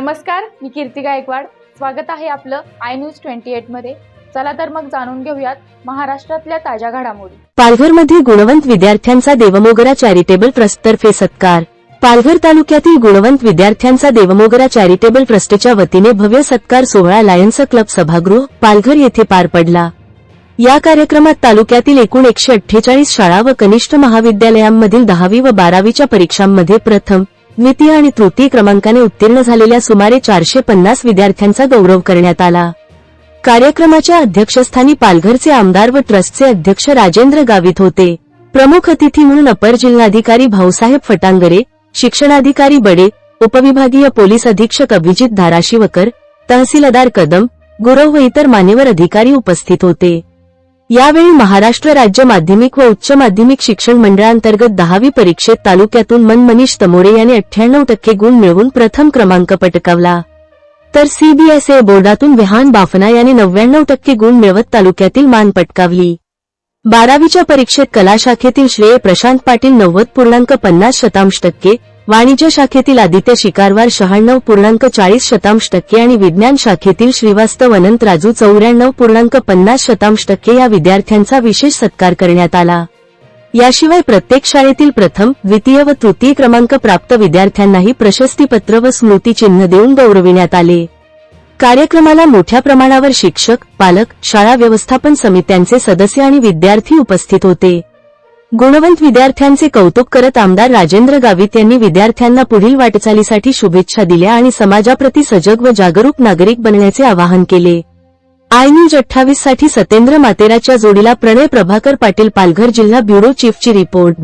नमस्कार मी कीर्ती गायकवाड. स्वागत आहे आपलं आय न्यूज ट्वेंटी एटमध्ये. चला तर मग जाणून घेऊयात महाराष्ट्रातल्या ताज्या घडामोडी. पालघरमध्ये गुणवंत विद्यार्थ्यांचा देवमोगरा चॅरिटेबल ट्रस्टतर्फे सत्कार. पालघर तालुक्यातील गुणवंत विद्यार्थ्यांचा देवमोगरा चॅरिटेबल ट्रस्टच्या वतीने भव्य सत्कार सोहळा लायन्स क्लब सभागृह पालघर येथे पार पडला. या कार्यक्रमात तालुक्यातील एकूण एकशे अठ्ठेचाळीस शाळा व कनिष्ठ महाविद्यालयांमधील दहावी व बारावीच्या परीक्षांमध्ये प्रथम द्वितीय आणि तृतीय क्रमांकाने उत्तीर्ण झालेल्या सुमारे चारशे पन्नास विद्यार्थ्यांचा गौरव करण्यात आला. कार्यक्रमाच्या अध्यक्षस्थानी पालघरचे आमदार व ट्रस्टचे अध्यक्ष राजेंद्र गावित होते. प्रमुख अतिथी म्हणून अपर जिल्हाधिकारी भाऊसाहेब फटांगरे शिक्षणाधिकारी बडे उपविभागीय पोलीस अधीक्षक अभिजित धाराशिवकर तहसीलदार कदम गुरव व इतर मान्यवर अधिकारी उपस्थित होते. यावेळी महाराष्ट्र राज्य माध्यमिक व उच्च माध्यमिक शिक्षण मंडळांतर्गत दहावी परीक्षेत तालुक्यातून मनमनीष तमोरे यांनी अठ्ठ्याण्णव टक्के गुण मिळवून प्रथम क्रमांक पटकावला. तर सीबीएसए बोर्डातून विहान बाफना यांनी नव्याण्णव टक्के गुण मिळवत तालुक्यातील मान पटकावली. बारावीच्या परीक्षेत कला शाखेतील श्रेय प्रशांत पाटील नव्वद पूर्णांक पन्नास शतांश टक्के वाणिज्य शाखेतील आदित्य शिकारवार शहाण्णव पूर्णांक चाळीस शतांश टक्के आणि विज्ञान शाखेतील श्रीवास्तव अनंत राजू चौऱ्याण्णव पूर्णांक पन्नास शतांश टक्के या विद्यार्थ्यांचा विशेष सत्कार करण्यात आला. याशिवाय प्रत्येक शाळेतील प्रथम द्वितीय व तृतीय क्रमांक प्राप्त विद्यार्थ्यांनाही प्रशस्तीपत्र व स्मृतिचिन्ह देऊन गौरविण्यात आले. कार्यक्रमाला मोठ्या प्रमाणावर शिक्षक पालक शाळा व्यवस्थापन समित्यांचे सदस्य आणि विद्यार्थी उपस्थित होते. गुणवंत विद्यार्थ्यांचे कौतुक करत आमदार राजेंद्र गावित यांनी विद्यार्थ्यांना पुढील वाटचालीसाठी शुभेच्छा दिल्या आणि समाजाप्रती सजग व जागरूक नागरिक बनण्याचे आवाहन केले. आय न्यूज अठ्ठावीससाठी सत्येंद्र मातेराच्या जोडीला प्रणय प्रभाकर पाटील पालघर जिल्हा ब्युरो चीफची रिपोर्ट.